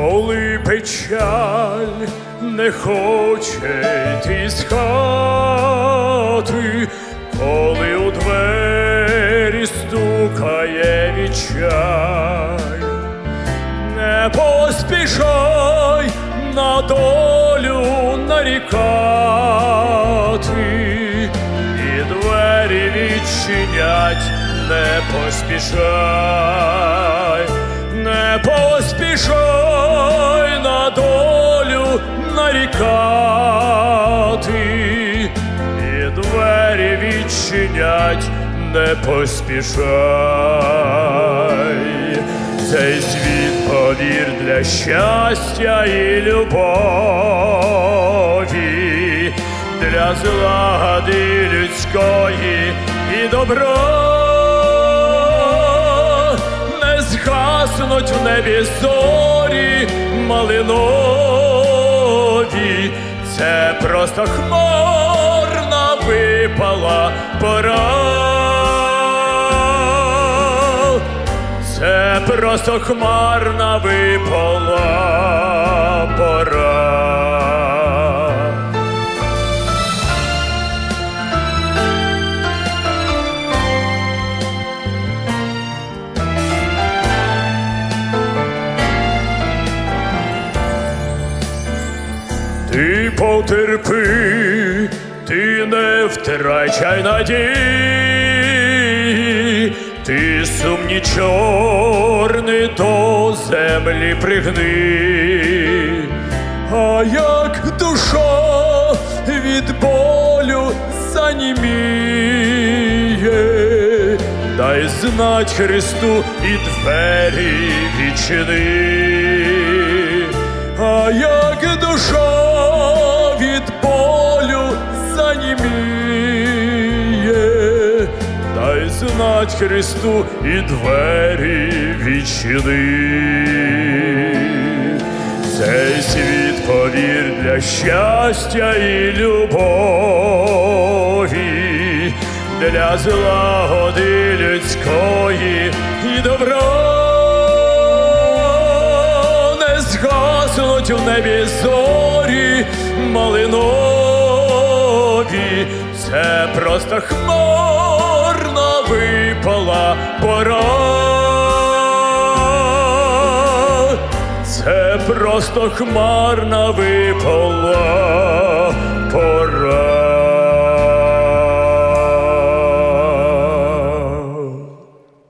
коли печаль не хоче йти з хати, коли у двері стукає відчай, не поспішай на долю нарікати, і двері відчинять, не поспішай, не поспішай відчинять, не поспішай. Цей світ повір для щастя і любові, для злагоди людської і добра не згаснуть в небі зорі малинові. Це просто хмарна випала пора. Це просто хмарна випала пора. Ти потерпи, ти не втрачай надії, ти сумні чорний до землі пригни, а як душа від болю заніміє, дай знать Христу і двері відчини. А як душа знать Христу і двері відчини. Цей світ повір для щастя і любові, для злагоди людської і добра не згаснуть в небі зорі малинові. Це просто випала пора. Це просто хмарна випала